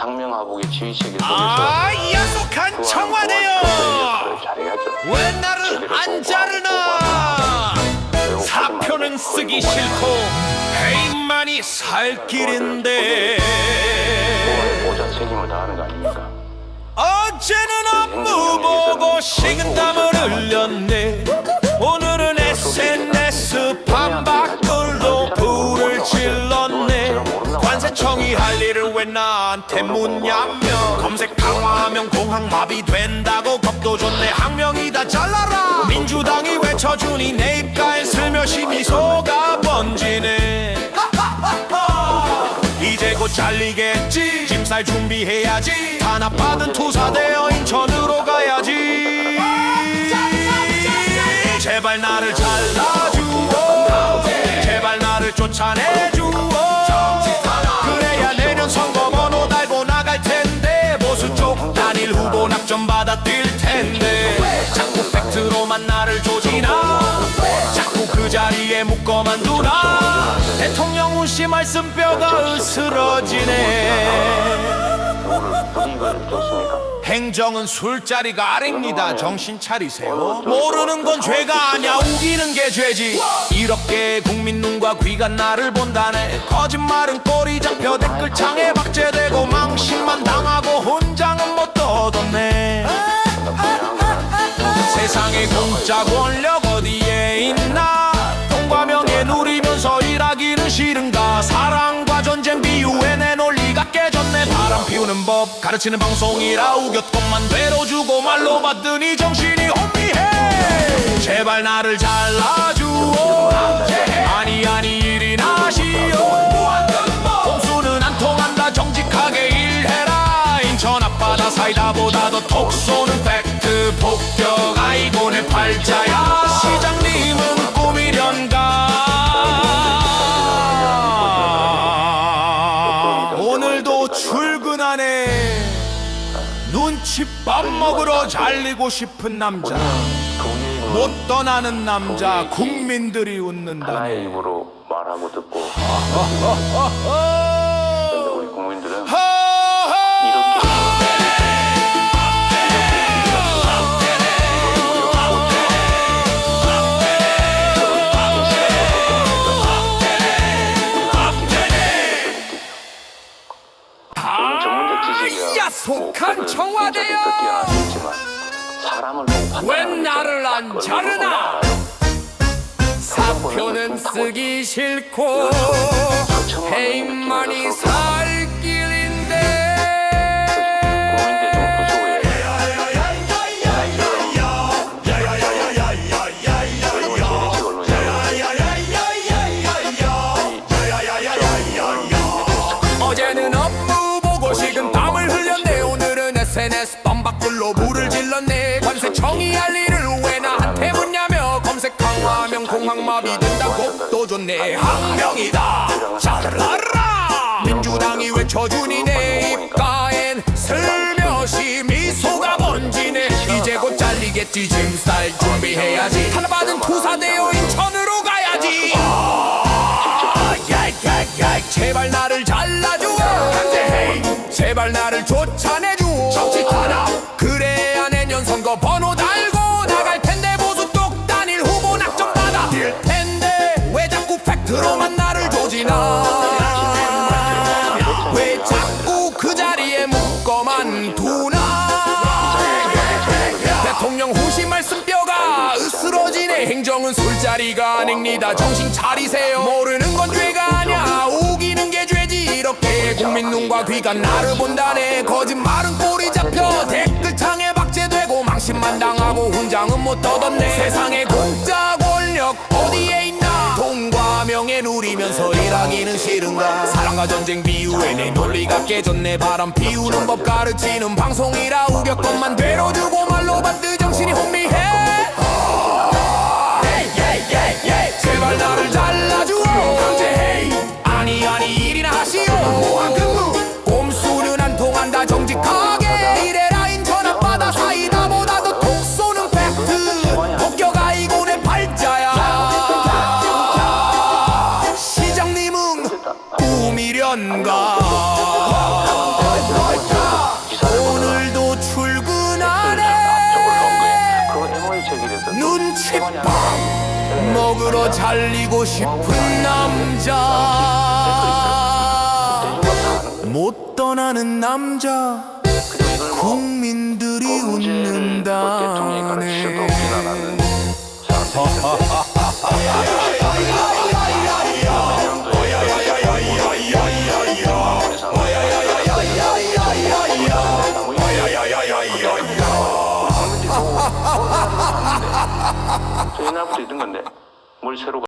장명하복의 지휘체계 속에서 아 야속한 청와대요 잘해야죠. 왜 나를 안 자르나 사표는 쓰기 싫고 해임만이 살 길인데 모자 책임을 다하는 거 아닙니까? 어제는 업무 보고 식은땀을 흘렸네 나한테 묻냐며 검색 강화하면 공항 마비 된다고 겁도 좋네. 항명이 다 잘라라. 민주당이 외쳐주니 내 입가에 슬며시 미소가 번지네. 이제 곧 잘리겠지. 짐쌀 준비해야지. 탄압받은 투사되어 인천으로 가야지. 제발 나를 잘라주오 제발 나를 쫓아내주 뛸 텐데. 자꾸 팩트로만 나를 조지나? 자꾸 그 자리에 묶어만 두나? 대통령 훈시 말씀 뼈가 으스러지네. 오늘 분위기를 좋습니까? 행정은 술자리가 아닙니다. 정신 차리세요. 모르는 건 죄가 아냐 우기는 게 죄지. 이렇게 국민 눈과 귀가 나를 본다네. 거짓말은 꼬리 잡혀 댓글창에 박제되고 망신만 당하고 혼장은 못 떠뒀네 세상에 공짜 권력 어디에 있나? 돈과 명예 누리면서 일하기는 싫은가? 사랑과 전쟁 비유에 내 논리가 깨졌네. 바람 피우는 법 가르치는 방송이라 우겼건만 괴로주고 말로 받더니 정신이 혼미해. 제발 나를 잘라주오. 아니 아니 일이 나시오. 꼼수는 안 통한다. 정직하게 일해라. 인천 앞바다 사이다보다 더 톡 쏘는 팩트 폭격 내 팔자야. 시장님은 꿈이련가? 오늘도 출근하네. 눈칫밥 먹으러 잘리고 싶은 남자. 못 떠나는 남자 국민들이 하나의 웃는다네. 입으로 말하고 듣고 왜 판단하는 나를 안 자르나? 사표는 쓰기 싫고 해임만이 살 공항마비 된다고 또 좋네. 항명이다. 잘라라. 민주당이 외쳐주니 내 입가엔 슬며시 미소가 번지네. 이제 곧 잘리겠지. 짐쌀 준비해야지. 하나받은 투사되어 인천으로 가야지. 야야야. 제발 나를 잘라줘 제발 나를 쫓아내 대통령 후시 말씀 뼈가 으스러지네. 행정은 술자리가 아닙니다. 정신 차리세요. 모르는 건 죄가 아냐 우기는 게 죄지. 이렇게 국민 눈과 귀가 나를 본다네. 거짓말은 꼬리 잡혀 댓글창에 박제되고 망신만 당하고 훈장은 못 얻었네. 세상에 공짜 권력 어디에 명예 누리면서 일하기는 싫은가? 사랑과 전쟁 비유에 내 논리가 깨졌네. 바람 피우는 법 가르치는 방송이라 우겼건만. 되로 주고 말로 받드 정신이 혼미해 미련가. 오늘도 출근하네. 눈칫밥 먹으러 잘리고 싶은 남자. 못 떠나는 남자. 국민들이 웃는다네. 저 옛날부터 있던 건데 뭘 새로